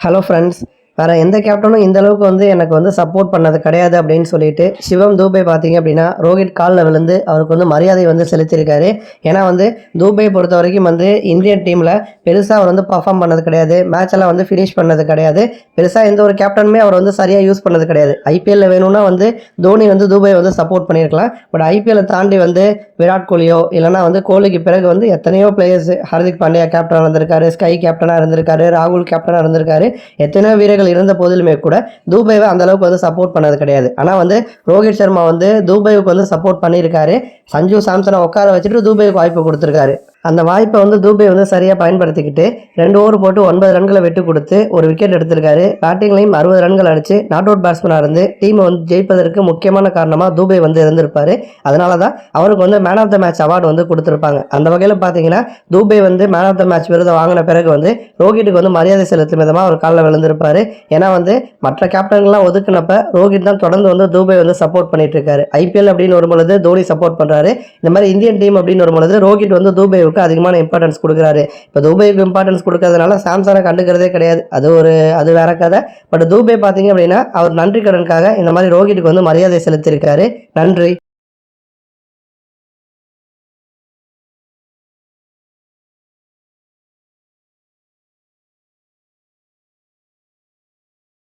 Hello friends வேறு எந்த கேப்டனும் இந்த அளவுக்கு வந்து எனக்கு வந்து சப்போர்ட் பண்ணது கிடையாது அப்படின்னு சொல்லிட்டு சிவம் தூபே பார்த்தீங்க அப்படின்னா ரோஹித் காலில் விழுந்து அவருக்கு வந்து மரியாதை வந்து செலுத்தியிருக்காரு. ஏன்னா வந்து தூபை பொறுத்த வரைக்கும் வந்து இந்தியன் டீமில் பெருசாக அவர் வந்து பர்ஃபார்ம் பண்ணது கிடையாது. மேட்ச் எல்லாம் வந்து ஃபினிஷ் பண்ணது கிடையாது. பெருசாக எந்த ஒரு கேப்டனுமே அவர் வந்து சரியாக யூஸ் பண்ணது கிடையாது. ஐபிஎல்ல வேணும்னா வந்து தோனி வந்து தூபை வந்து சப்போர்ட் பண்ணியிருக்கலாம். பட் ஐபிஎல்லை தாண்டி வந்து விராட் கோலியோ இல்லைனா வந்து கோலிக்கு பிறகு வந்து எத்தனையோ பிளேயர்ஸ் ஹர்திக் பாண்டியா கேப்டனாக இருந்திருக்காரு ஸ்கை கேப்டனாக இருந்திருக்காரு ராகுல் கேப்டனாக இருந்திருக்காரு. எத்தனையோ வீரர்கள் இருந்த போதிலுமே கூட தூபைவை அந்த அளவுக்கு வந்து சப்போர்ட் பண்ணது கிடையாது. ஆனால் வந்து ரோஹித் சர்மா வந்து தூபைவுக்கு வந்து சப்போர்ட் பண்ணியிருக்காரு. சஞ்சு சாம்சனை உட்கார வச்சுட்டு தூபைவுக்கு வாய்ப்பு கொடுத்துருக்காரு. அந்த வாய்ப்பை வந்து தூபை வந்து சரியாக பயன்படுத்திக்கிட்டு ரெண்டு ஓவர் போட்டு ஒன்பது ரன்களை விட்டு கொடுத்து ஒரு விக்கெட் எடுத்திருக்காரு. பேட்டிங்லையும் அறுபது ரன்கள் அடித்து நாட் அவுட் பேட்ஸ்மனாக இருந்து டீமை வந்து ஜெயிப்பதற்கு முக்கியமான காரணமாக தூபை வந்து இருந்திருப்பார். அதனால தான் அவருக்கு வந்து man of the match award வந்து கொடுத்துருப்பாங்க. அந்த வகையில் பார்த்தீங்கன்னா தூபை வந்து மேன் ஆஃப் த மேட்ச் விருதை வாங்கின பிறகு வந்து ரோஹிட்டுக்கு வந்து மரியாதை செலுத்தும் விதமாக அவர் காலில் விழுந்திருப்பார். ஏன்னா வந்து மற்ற கேப்டன்கள்லாம் ஒதுக்குனப்ப ரோஹித் தான் தொடர்ந்து வந்து தூபை வந்து சப்போர்ட் பண்ணிட்டு இருக்காரு. ஐபிஎல் அப்படின்னு வரும்பொழுது தோனி சப்போர்ட் பண்ணுறாரு இந்த மாதிரி இந்தியன் டீம் அப்படின்னு வரும்பொழுது ரோஹித் வந்து தூபைவுக்கு அதிகமான இம்பார்ட்டன்ஸ் கொடுக்குறாரு. இப்போ துபைக்கு இம்பார்ட்டன்ஸ் கொடுக்கறதுனால சாம்சனை கண்டுக்கிறதே கிடையாது. அது ஒரு அது வேற கதை. பட் தூபை பார்த்தீங்க அப்படின்னா அவர் நன்றி கடனுக்காக இந்த மாதிரி ரோஹிட்டுக்கு வந்து மரியாதை செலுத்தியிருக்காரு. நன்றி.